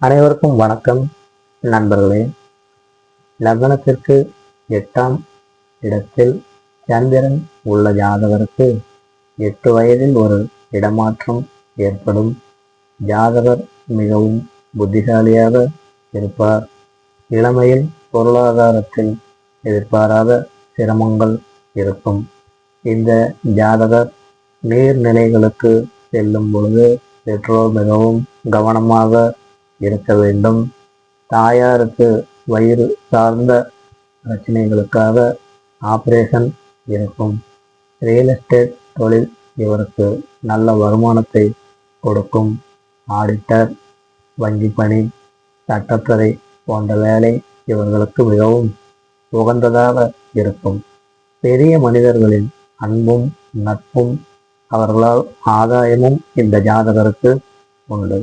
அனைவருக்கும் வணக்கம் நண்பர்களே. லக்னத்திற்கு எட்டாம் இடத்தில் சந்திரன் உள்ள ஜாதகருக்கு எட்டு வயதில் ஒரு இடமாற்றம் ஏற்படும். ஜாதகர் மிகவும் புத்திசாலியாக இருப்பார். இளமையில் பொருளாதாரத்தில் எதிர்பாராத சிரமங்கள் இருக்கும். இந்த ஜாதகர் நீர்நிலைகளுக்கு செல்லும் பொழுது பெற்றோர் மிகவும் கவனமாக இருக்க வேண்டும். தாயாருக்கு வயிறு சார்ந்த பிரச்சனைகளுக்காக ஆப்ரேஷன் இருக்கும். ரியல் எஸ்டேட் தொழில் இவருக்கு நல்ல வருமானத்தை கொடுக்கும். ஆடிட்டர் வங்கி பணி சட்டத்துறை போன்ற வேலை இவர்களுக்கு மிகவும் உகந்ததாக இருக்கும். பெரிய மனிதர்களின் அன்பும் நட்பும் அவர்களால் ஆதாயமும் இந்த ஜாதகருக்கு உண்டு.